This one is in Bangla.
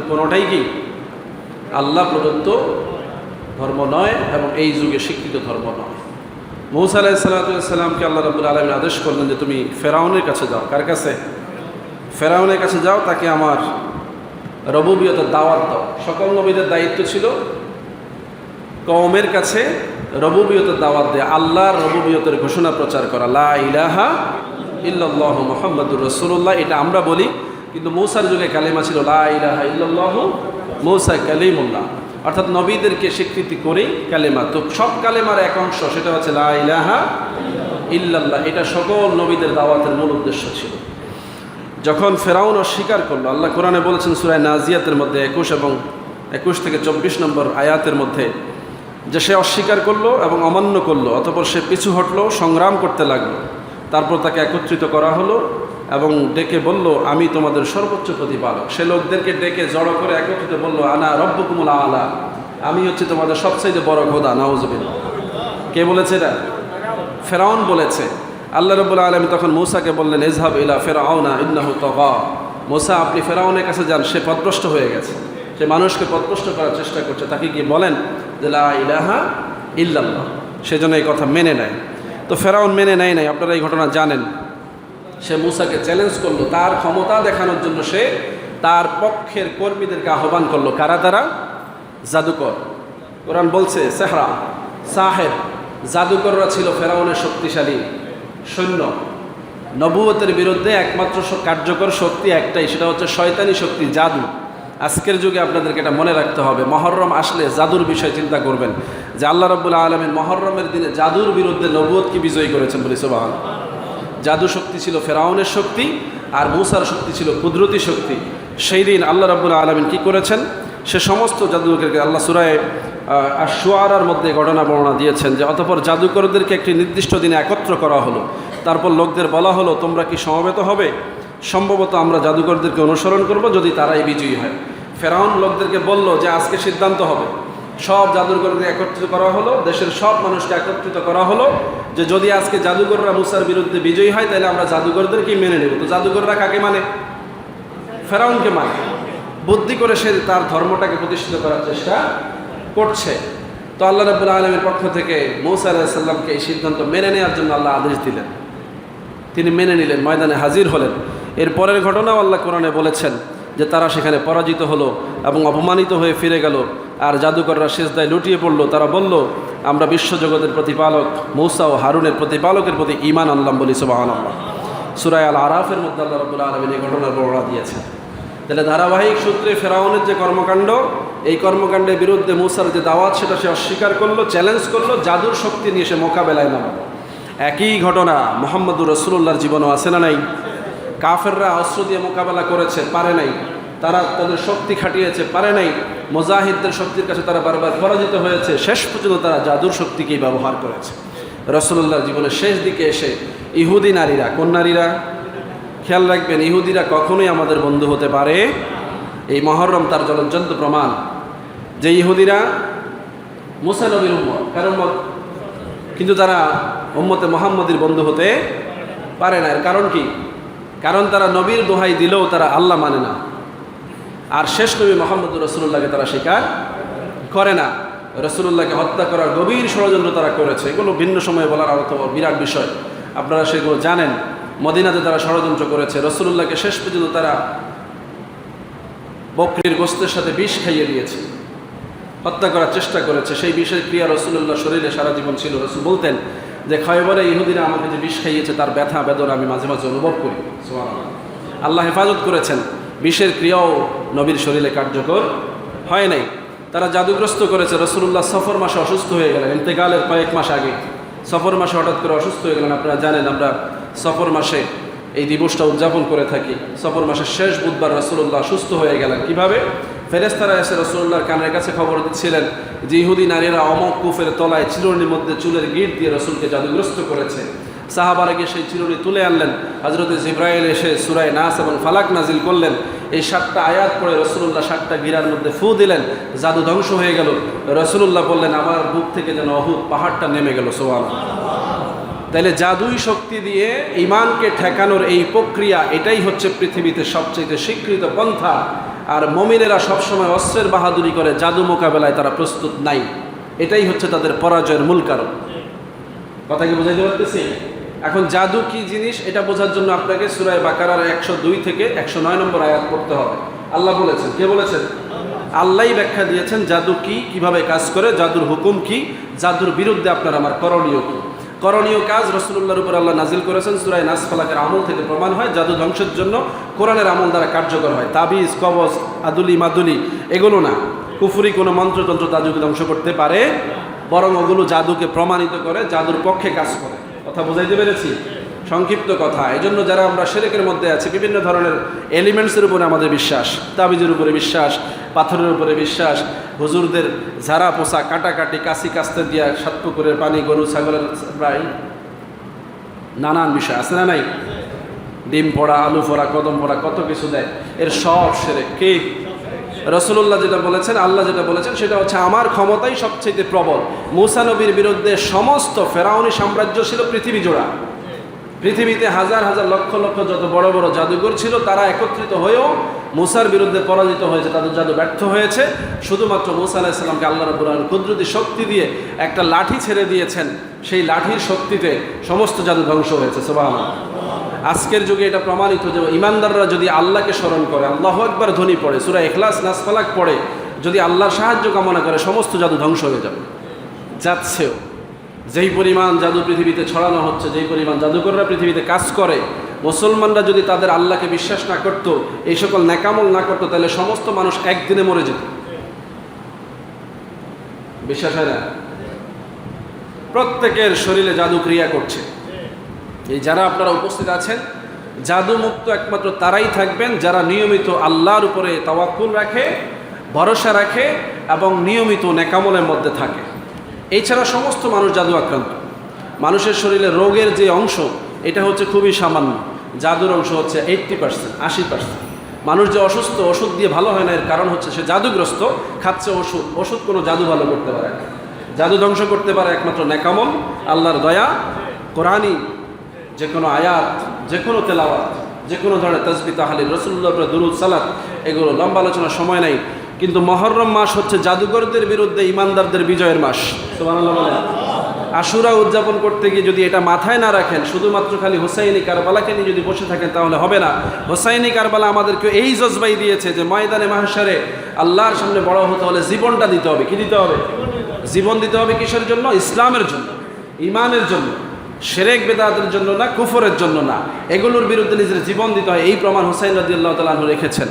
কিন্তু কোনোটাই কি? আল্লাহ প্রদত্ত ধর্ম নয় এবং এই যুগে স্বীকৃত ধর্ম নয়। মৌসা আলাহ সাল্লাতামকে আল্লাহ রবুল আলমী আদেশ করলেন যে তুমি ফেরাউনের কাছে যাও। কার কাছে? ফেরাউনের কাছে যাও, তাকে আমার রবুবিয়তের দাওয়াত দাও। সকল নবীদের দায়িত্ব ছিল কওমের কাছে রবুবিয়তের দাওয়াত দেয়, আল্লাহর রবুবিয়তের ঘোষণা প্রচার করা। লা ইলাহা ইল্লাল্লাহ মোহাম্মদুর রসুল্লাহ এটা আমরা বলি কিন্তু মৌসার যুগে কালেমা ছিল, লা ইলাহা ইল্লাল্লাহ মৌসা কালিমুল্লাহ। অর্থাৎ নবীদেরকে স্বীকৃতি করেই কালেমা। তো সব কালেমার এক অংশ সেটা হচ্ছে, লা ইলাহা ইল্লাল্লাহ। এটা সকল নবীদের দাওয়াতের মূল উদ্দেশ্য ছিল। যখন ফেরাউন অস্বীকার করল, আল্লাহ কোরআনে বলেছেন সুরায় নাজিয়াতের মধ্যে একুশ এবং একুশ থেকে চব্বিশ নম্বর আয়াতের মধ্যে, যে সে অস্বীকার করল এবং অমান্য করল, অতপর সে পিছু হটলো, সংগ্রাম করতে লাগল। তারপর তাকে একত্রিত করা হলো এবং ডেকে বলল, আমি তোমাদের সর্বোচ্চ প্রতিপালক। সে লোকদেরকে ডেকে জড়ো করে একত্রিত বলল, আনা রব্বকুমুল আলা। আমি হচ্ছে তোমাদের সবচাইতে বড় খোদা নাউজবিন কে বলেছে এটা? ফেরাউন বলেছে। আল্লাহ রবুল্লা আলম তখন মৌসাকে বললেন এজহাব ইলা ফেরাউনা, ইন্নাহু তগা। মোসা, আপনি ফেরাউনের কাছে যান, সে পদভ্রষ্ট হয়ে গেছে। সে মানুষকে পদভ্রষ্ট করার চেষ্টা করছে। তাকে কি বলেন যে, লা ইলাহা ইল্লাল্লাহ। সেজন্য এই কথা মেনে নেয়। তো ফেরাউন মেনে নেয় নাই, আপনারা এই ঘটনা জানেন। সে মুসাকে চ্যালেঞ্জ করল, তার ক্ষমতা দেখানোর জন্য সে তার পক্ষের কর্মীদেরকে আহ্বান করল। কারা তারা? জাদুকর। কোরআন বলছে, সেহরা, সাহেব, জাদুকররা ছিল ফেরাউনের শক্তিশালী সৈন্য। নবুয়তের বিরুদ্ধে একমাত্র কার্যকর শক্তি একটাই, সেটা হচ্ছে শয়তানি শক্তি, জাদু। আজকের যুগে আপনাদেরকে এটা মনে রাখতে হবে। মহরম আসলে জাদুর বিষয় চিন্তা করবেন। যে আল্লাহ রব্বুল্লা আলমের মহরমের দিনে জাদুর বিরুদ্ধে নবুয়তকে বিজয়ী করেছেন বলি সোবাহান জাদু শক্তি ছিল ফেরাউনের শক্তি আর মূসার শক্তি ছিল কুদরতি শক্তি। সেই দিন আল্লাহ রাবুল আলমিন কী করেছেন? সে সমস্ত জাদুকরকে আল্লাহ সুরায় আর সোয়ারার মধ্যে ঘটনা বর্ণনা দিয়েছেন যে, অতপর জাদুকরদেরকে একটি নির্দিষ্ট দিনে একত্র করা হলো। তারপর লোকদের বলা হলো, তোমরা কি সমবেত হবে? সম্ভবত আমরা জাদুকরদেরকে অনুসরণ করব যদি তারাই বিজয়ী হয়। ফেরাউন লোকদেরকে বলল যে, আজকে সিদ্ধান্ত হবে। সব জাদুঘরকে একত্রিত করা হলো, দেশের সব মানুষকে একত্রিত করা হলো যে যদি আজকে জাদুঘররা মুসার বিরুদ্ধে বিজয়ী হয়, তাহলে আমরা জাদুঘরদেরকেই মেনে নেব। তো জাদুঘররা কাকে মানে? ফেরাউনকে মানে। বুদ্ধি করে সে তার ধর্মটাকে প্রতিষ্ঠিত করার চেষ্টা করছে। তো আল্লাহ রাবুল আলমের পক্ষ থেকে মৌসা আলাহিসাল্লামকে এই সিদ্ধান্ত মেনে নেওয়ার জন্য আল্লাহ আদেশ দিলেন। তিনি মেনে নিলেন, ময়দানে হাজির হলেন। এর পরের ঘটনাও আল্লাহ কোরআনে বলেছেন যে তারা সেখানে পরাজিত হলো এবং অপমানিত হয়ে ফিরে গেল। আর জাদুকররা শেষদায় লুটিয়ে পড়ল। তারা বলল, আমরা বিশ্বজগতের প্রতিপালক, মৌসা ও হারুনের প্রতিপালকের প্রতি ইমান আনলাম বলি সুবাহান আল্লাহ সুরায় আল আরাফের মধ্যে আল্লাহ রবুল্লা আলমিন এই ঘটনার বর্ণনা দিয়েছেন। তাহলে ধারাবাহিক সূত্রে ফেরাউনের যে কর্মকাণ্ড, এই কর্মকাণ্ডের বিরুদ্ধে মুসার যে দাওয়াত, সেটা সে অস্বীকার করল, চ্যালেঞ্জ করল, জাদুর শক্তি নিয়ে সে মোকাবেলায় নামল। একই ঘটনা মোহাম্মদুর রসুল্লাহর জীবনও আছে না নাই? কাফেররা অস্ত্র দিয়ে মোকাবেলা করেছে, পারে নাই। তারা তাদের শক্তি খাটিয়েছে, পারে নাই। মোজাহিদদের শক্তির কাছে তারা বারবার পরাজিত হয়েছে। শেষ পর্যন্ত তারা জাদুর শক্তিকেই ব্যবহার করেছে। রসুল্লাহর জীবনের শেষ দিকে এসে ইহুদি নারীরা, কোন নারীরা? খেয়াল রাখবেন, ইহুদিরা কখনোই আমাদের বন্ধু হতে পারে। এই মহরম তার জলজ্জন্ত প্রমাণ। যে ইহুদিরা মুসা নবীর উম্মত কারণ কিন্তু তারা উম্মতে মোহাম্মদীর বন্ধু হতে পারে না। এর কারণ কি? কারণ তারা নবীর দোহাই দিলেও তারা আল্লাহ মানে না। আর শেষ নবী মোহাম্মদ রসুল্লাহকে তারা স্বীকার করে না। রসুল্লাহকে হত্যা করার গভীর ষড়যন্ত্র তারা করেছে। এগুলো ভিন্ন সময়ে বলার অর্থ বিরাট বিষয় আপনারা সেগুলো জানেন। মদিনাতে তারা ষড়যন্ত্র করেছে। রসুল্লাহকে শেষ পর্যন্ত তারা বকরির গোস্তের সাথে বিষ খাইয়ে দিয়েছে। হত্যা করার চেষ্টা করেছে। সেই বিষের ক্রিয়া রসুল্লাহ শরীরে সারা জীবন ছিল। রসুল বলতেন যে ক্ষয়বরে ইহুদিরা আমাকে যে বিষ খাইয়েছে, তার ব্যথা, বেদনা আমি মাঝে মাঝে অনুভব করি। আল্লাহ হেফাজত করেছেন। বিষের ক্রিয়াও নবীর শরীরে কার্যকর হয় নাই। তারা জাদুগ্রস্ত করেছে। রসুল্লাহ সফর মাসে অসুস্থ হয়ে গেলেন। ইন্তেকালের কয়েক মাস আগে সফর মাসে হঠাৎ করে অসুস্থ হয়ে গেলেন। আপনারা জানেন, আমরা সফর মাসে এই দিবসটা উদযাপন করে থাকি। সফর মাসের শেষ বুধবার রসুল্লাহ সুস্থ হয়ে গেলেন। কীভাবে? ফেরেস্তারা এসে রসুল্লাহর কানের কাছে খবর দিচ্ছিলেন যে ইহুদি নারীরা অমক কুফের তলায় চিরুনির মধ্যে চুলের গিট দিয়ে রসুলকে জাদুগ্রস্ত করেছে। সাহাবারা গিয়ে সেই চিরুনি তুলে আনলেন। হজরত জিব্রাইল এসে সুরায় নাস এবং ফালাক নাজিল করলেন। এই সাতটা আয়াত পড়ে রসুল্লাহ সাতটা গিরার মধ্যে ফু দিলেন। জাদু ধ্বংস হয়ে গেল। রসুল্লাহ বললেন, আমার বুক থেকে যেন অহুদ পাহাড়টা নেমে গেল। সোয়াল তাইলে জাদুই শক্তি দিয়ে ইমানকে ঠেকানোর এই প্রক্রিয়া, এটাই হচ্ছে পৃথিবীতে সবচেয়ে স্বীকৃত পন্থা। আর মমিনেরা সবসময় অস্ত্রের বাহাদুরি করে, জাদু মোকাবেলায় তারা প্রস্তুত নাই। এটাই হচ্ছে তাদের পরাজয়ের মূল কারণ। কথা কি বোঝাইতে পারতেছি? এখন জাদু কি জিনিস, এটা বোঝার জন্য আপনাকে সুরায় বাকারার একশো দুই থেকে একশো নয় নম্বর আয়াত করতে হবে। আল্লাহ বলেছেন, কে বলেছেন? আল্লাহই ব্যাখ্যা দিয়েছেন জাদু কি, কীভাবে কাজ করে, জাদুর হুকুম কি, জাদুর বিরুদ্ধে আপনার আমার করণীয় কি। করণীয় কাজ রসুল্লাহর উপর আল্লাহ নাজিল করেছেন, সুরায় নাস ফালাকের আমল থেকে প্রমাণ হয়, জাদু ধ্বংসের জন্য কোরআনের আমল দ্বারা কার্যকর হয়। তাবিজ, কবজ, আদুলি, মাদুলি, এগুলো না। কুফুরি কোনো মন্ত্রতন্ত্র জাদুকে ধ্বংস করতে পারে, বরং ওগুলো জাদুকে প্রমাণিত করে, জাদুর পক্ষে কাজ করে। কথা বুঝাইতে পেরেছি? সংক্ষিপ্ত কথা। এই জন্য যারা আমরা সেরেকের মধ্যে আছি, বিভিন্ন ধরনের এলিমেন্টসের উপরে আমাদের বিশ্বাস, তাবিজের উপরে বিশ্বাস, পাথরের উপরে বিশ্বাস, হুজুরদের ঝাড়া পোষা কাটাকাটি, কাশি কাস্তে দিয়া সাত পুকুরের পানি, গরু, ছাগলের প্রায় নানান বিষয়। আছে না নাই? ডিম পড়া, আলু পড়া, কদম পড়া, কত কিছু দেয়। এর সব সেরে কে রসুল্লাহ যেটা বলেছেন, আল্লাহ যেটা বলেছেন, সেটা হচ্ছে আমার ক্ষমতাই সবচেয়ে প্রবল। মুসা নবীর বিরুদ্ধে সমস্ত ফেরাউনি সাম্রাজ্য ছিল পৃথিবী জোড়া। পৃথিবীতে হাজার হাজার লক্ষ লক্ষ যত বড় বড় জাদুঘর ছিল, তারা একত্রিত হয়েও মুসার বিরুদ্ধে পরাজিত হয়েছে, তাদের জাদু ব্যর্থ হয়েছে। শুধুমাত্র মুসা আলাহিসাল্লামকে আল্লাহ রবুল কুদরতি শক্তি দিয়ে একটা লাঠি ছেড়ে দিয়েছেন। সেই লাঠির শক্তিতে সমস্ত জাদু ধ্বংস হয়েছে সোবাহ আজকের যুগে এটা প্রমাণিত যে ইমানদাররা যদি আল্লাহকে স্মরণ করে, আল্লাহ একবার ধ্বনি পড়ে, সুরা এখলাস নাসফালাক পড়ে, যদি আল্লাহর সাহায্য কামনা করে, সমস্ত জাদু ধ্বংস হয়ে যাবে। যাচ্ছেও। যেই পরিমাণ জাদু পৃথিবীতে ছড়ানো হচ্ছে, যেই পরিমাণ জাদুকররা পৃথিবীতে কাজ করে, মুসলমানরা যদি তাদের আল্লাহকে বিশ্বাস না করত, এই সকল ন্যাকামল না করতো, তাহলে সমস্ত মানুষ একদিনে মরে যেত। বিশ্বাস হয় না? প্রত্যেকের শরীরে জাদু ক্রিয়া করছে। এই যারা আপনারা উপস্থিত আছেন জাদু মুক্ত একমাত্র তারাই থাকবেন যারা নিয়মিত আল্লাহর উপরে তাওয়াক্কুল রাখে, ভরসা রাখে এবং নিয়মিত নেকামলের মধ্যে থাকে। এছাড়া সমস্ত মানুষ জাদু আক্রান্ত। মানুষের শরীরে রোগের যে অংশ, এটা হচ্ছে খুবই সামান্য। জাদুর অংশ হচ্ছে এইট্টি পার্সেন্ট আশি পার্সেন্ট মানুষ যে অসুস্থ, ওষুধ দিয়ে ভালো হয় না, এর কারণ হচ্ছে সে জাদুগ্রস্ত, খাচ্ছে ওষুধ ওষুধ কোনো জাদু ভালো করতে পারে না। জাদু ধ্বংস করতে পারে একমাত্র নেকামল, আল্লাহর দয়া, কোরআনই যে কোনো আয়াত যে কোনো তেলাওয়াত যে কোনো ধরনের তসবি তাহালি রসুল্লাহ দুরুদ, সালাত, এগুলো লম্বা আলোচনার সময় নাই। কিন্তু মহরম মাস হচ্ছে জাদুঘরদের বিরুদ্ধে ইমানদারদের বিজয়ের মাস। আশুরা উদযাপন করতে গিয়ে যদি এটা মাথায় না রাখেন, শুধুমাত্র খালি হোসাইনি কারবালাকে নিয়ে যদি বসে থাকেন, তাহলে হবে না। হোসাইনি কারবালা আমাদেরকে এই জজবাই দিয়েছে যে, ময়দানে মাহসারে আল্লাহর সামনে বড় হতে হলে জীবনটা দিতে হবে। কি দিতে হবে? জীবন দিতে হবে কিসের জন্য? ইসলামের জন্য, ইমানের জন্য। সেরেক বেদাতের জন্য না, কুফরের জন্য না। এগুলোর বিরুদ্ধে নিজের জীবন দিতে হয়। এই প্রমাণ হোসাইন আল্লাহ তালু রেখেছেন।